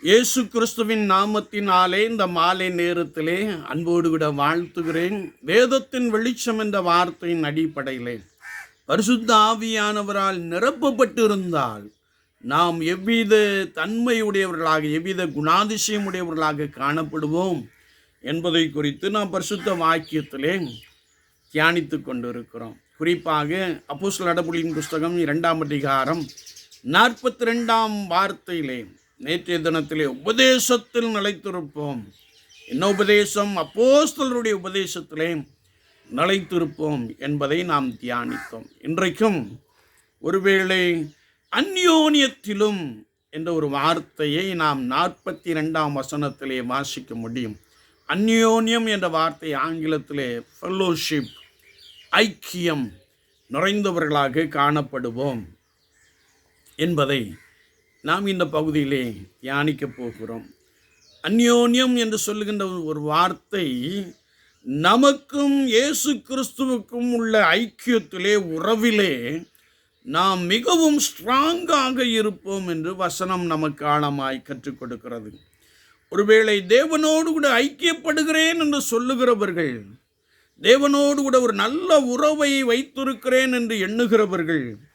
இயேசு கிறிஸ்துவின் நாமத்தினாலே இந்த மாலை நேரத்திலே அன்போடு விட வாழ்த்துகிறேன். வேதத்தின் வெளிச்சம் என்ற வார்த்தையின் அடிப்படையிலே. பரிசுத்த ஆவியானவரால் நிரப்பப்பட்டிருந்தால் நாம் எவ்வித தன்மையுடையவர்களாக எவ்வித குணாதிசயமுடையவர்களாக காணப்படுவோம் என்பதை குறித்து நாம் பரிசுத்த வாக்கியத்திலே தியானித்து கொண்டிருக்கிறோம். குறிப்பாக அப்போஸ்தலர் நடபுலியின் புஸ்தகம் இரண்டாம் அதிகாரம் நாற்பத்தி ரெண்டாம் வார்த்தையிலே. நேற்றைய தினத்திலே உபதேசத்தில் நிலைத்திருப்போம். என்ன உபதேசம்? அப்போஸ்தலருடைய உபதேசத்திலே நிலைத்திருப்போம் என்பதை நாம் தியானித்தோம். இன்றைக்கும் ஒருவேளை அந்யோன்யத்திலும் என்ற ஒரு வார்த்தையை நாம் நாற்பத்தி ரெண்டாம் வசனத்திலே வாசிக்க முடியும். அந்யோன்யம் என்ற வார்த்தை ஆங்கிலத்திலே ஃபெல்லோஷிப் ஐக்கியம் நிறைந்தவர்களாக காணப்படுவோம் என்பதை நாம் இந்த பகுதியிலே தியானிக்கப் போகிறோம். அந்யோன்யம் என்று சொல்லுகின்ற ஒரு வார்த்தை நமக்கும் இயேசு கிறிஸ்துவுக்கும் உள்ள ஐக்கியத்திலே உறவிலே நாம் மிகவும் ஸ்ட்ராங்காக இருப்போம் என்று வசனம் நமக்கு ஆழமாய் கற்றுக் கொடுக்கிறது. ஒருவேளை தேவனோடு கூட ஐக்கியப்படுகிறேன் என்று சொல்லுகிறவர்கள் தேவனோடு கூட ஒரு நல்ல உறவை வைத்திருக்கிறேன் என்று எண்ணுகிறவர்கள்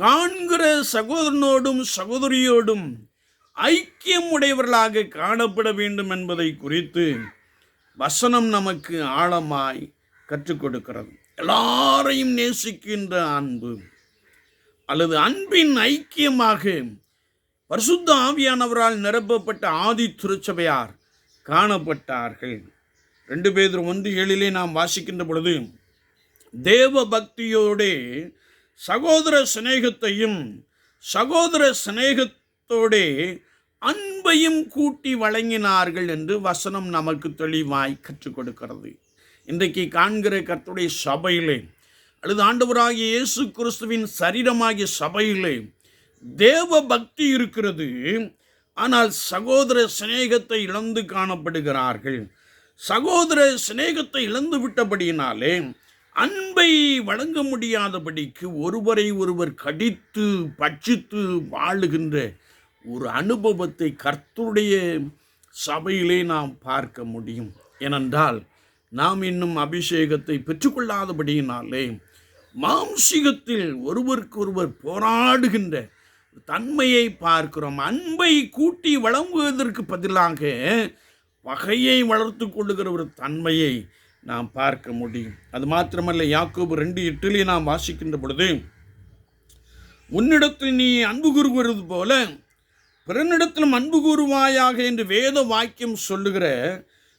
காண்கிற சகோதரனோடும் சகோதரியோடும் ஐக்கியம் உடையவர்களாக காணப்பட வேண்டும் என்பதை குறித்து வசனம் நமக்கு ஆழமாய் கற்றுக் கொடுக்கிறது. எல்லாரையும் நேசிக்கின்ற அன்பு அல்லது அன்பின் ஐக்கியமாக பரிசுத்த ஆவியானவரால் நிரப்பப்பட்ட ஆதி திருச்சபையார் காணப்பட்டார்கள். ரெண்டு பேர் ஒன்று ஏழிலே நாம் வாசிக்கின்ற பொழுது தேவ பக்தியோடே சகோதர சிநேகத்தையும் சகோதர சிநேகத்தோடே அன்பையும் கூட்டி வழங்கினார்கள் என்று வசனம் நமக்கு தெளிவாய் கற்றுக் கொடுக்கிறது. இன்றைக்கு காண்கிற கர்த்தருடைய சபையிலே அல்லது ஆண்டவராகிய இயேசு கிறிஸ்துவின் சரீரமாகிய சபையிலே தேவ பக்தி இருக்கிறது. ஆனால் சகோதர சிநேகத்தை இழந்து காணப்படுகிறார்கள். சகோதர சிநேகத்தை இழந்து விட்டபடியினாலே அன்பை வழங்க முடியாதபடிக்கு ஒருவரை ஒருவர் கடித்து பட்சித்து வாழுகின்ற ஒரு அனுபவத்தை கர்த்தருடைய சபையிலே நாம் பார்க்க முடியும். ஏனென்றால் நாம் இன்னும் அபிஷேகத்தை பெற்றுக்கொள்ளாதபடியினாலே மாம்சிகத்தில் ஒருவருக்கொருவர் போராடுகின்ற தன்மையை பார்க்கிறோம். அன்பை கூட்டி வழங்குவதற்கு பதிலாக பகையை வளர்த்து கொள்ளுகிற ஒரு தன்மையை நாம் பார்க்க முடியும். அது மாத்திரமல்ல யாக்கோபு ரெண்டு எட்டிலே நாம் வாசிக்கின்ற பொழுது உன்னிடத்தில் நீ அன்பு கூறுகிறது போல பிறனிடத்திலும் அன்பு கூறுவாயாக என்று வேத வாக்கியம் சொல்லுகிற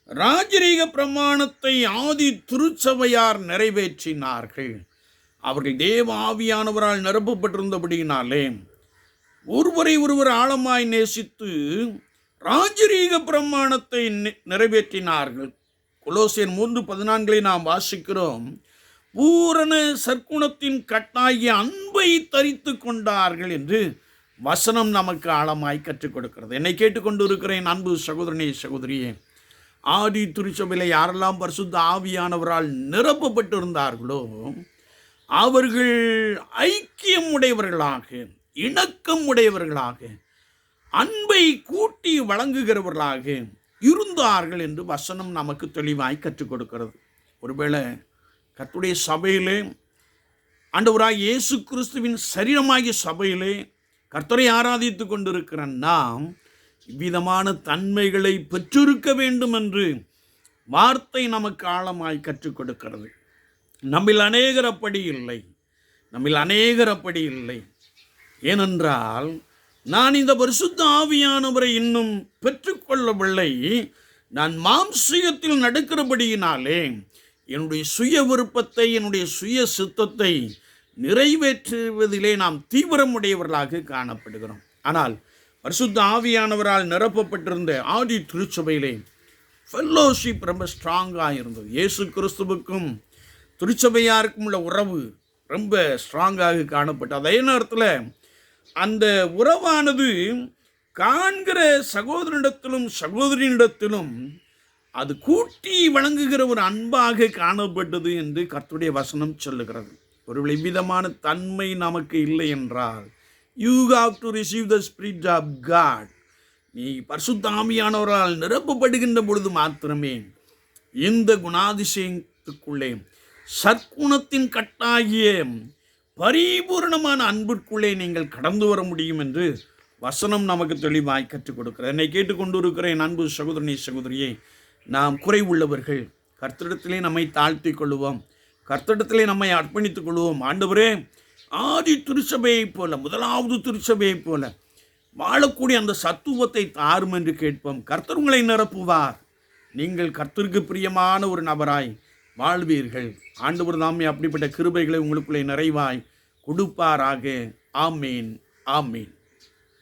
ராஜரீக பிரமாணத்தை ஆதி திருச்சபையார் நிறைவேற்றினார்கள். அவர்கள் தேவ ஆவியானவரால் நிரப்பப்பட்டிருந்தபடியினாலே ஒருவரை ஒருவர் ஆழமாய் நேசித்து ராஜரீக பிரமாணத்தை நிறைவேற்றினார்கள். கொலோசியன் மூன்று பதினான்களை நாம் வாசிக்கிறோம் பூரண சற்குணத்தின் கட்டாகிய அன்பை தரித்து கொண்டார்கள் என்று வசனம் நமக்கு ஆழமாய் கற்றுக் கொடுக்கிறது. என்னை கேட்டுக்கொண்டு இருக்கிறேன் அன்பு சகோதரனே சகோதரியே. ஆதி திருச்சபையில் யாரெல்லாம் பரிசுத்த ஆவியானவரால் நிரப்பப்பட்டிருந்தார்களோ அவர்கள் ஐக்கியம் உடையவர்களாக இணக்கம் உடையவர்களாக அன்பை கூட்டி வழங்குகிறவர்களாக இருந்தார்கள் என்று வசனம் நமக்கு தெளிவாய் கற்றுக் கொடுக்கிறது. ஒருவேளை கத்துடைய சபையிலே ஆண்டவராக இயேசு கிறிஸ்துவின் சரீரமாகிய சபையிலே கர்த்தரை ஆராதித்து கொண்டிருக்கிற நாம் இவ்விதமான தன்மைகளை பெற்றிருக்க வேண்டும் என்று வார்த்தை நமக்கு ஆழமாய் கற்றுக் கொடுக்கிறது. நம்மில் அநேகர் அப்படி இல்லை. நம்மில் அநேகர் அப்படி இல்லை. ஏனென்றால் நான் இந்த பரிசுத்த ஆவியானவரை இன்னும் பெற்றுக்கொள்ளவில்லை. நான் மாம்சீகத்தில் நடக்கிறபடியினாலே என்னுடைய சுய விருப்பத்தை என்னுடைய சுய சித்தத்தை நிறைவேற்றுவதிலே நாம் தீவிரமுடையவர்களாக காணப்படுகிறோம். ஆனால் பரிசுத்த ஆவியானவரால் நிரப்பப்பட்டிருந்த ஆதி திருச்சபையிலே ஃபெல்லோஷிப் ரொம்ப ஸ்ட்ராங்காக இருந்தது. இயேசு கிறிஸ்துவுக்கும் திருச்சபையாருக்கும் உள்ள உறவு ரொம்ப ஸ்ட்ராங்காக காணப்பட்டது. அதே நேரத்தில் அந்த உறவானது காண்கிற சகோதரனிடத்திலும் சகோதரியிடத்திலும் அது கூட்டி வழங்குகிற ஒரு அன்பாக காணப்பட்டது என்று கர்த்துடைய வசனம் சொல்லுகிறது. ஒரு விதமான தன்மை நமக்கு இல்லை என்றால் you have to receive the spirit of God நீ பரிசுத்தாமியானவரால் நிரப்பப்படுகின்ற பொழுது மாத்திரமே இந்த குணாதிசயத்துக்குள்ளே சற்குணத்தின் கட்டாகிய பரிபூரணமான அன்பிற்குள்ளே நீங்கள் கடந்து வர முடியும் என்று வசனம் நமக்கு தெளிவாய் கற்றுக் கொடுக்கிறது என்னை கேட்டுக்கொண்டு அன்பு சகோதரனே சகோதரியை நாம் குறைவுள்ளவர்கள் கர்த்தடத்திலே நம்மை தாழ்த்திக் கொள்வோம் கர்த்தடத்திலே நம்மை அர்ப்பணித்துக் கொள்வோம் ஆண்டவரே ஆதி திருச்சபையைப் போல முதலாவது திருச்சபையைப் போல வாழக்கூடிய அந்த சத்துவத்தை தாரும் என்று கேட்போம். கர்த்தர் உங்களை நிரப்புவார். நீங்கள் கர்த்தருக்கு பிரியமான ஒரு நபராய் வாழ்வீர்கள். ஆண்டவர் தாமே அப்படிப்பட்ட கிருபைகளை உங்களுக்குள்ளே நிறைவாய் கொடுப்பாராக. ஆமீன் ஆமீன்.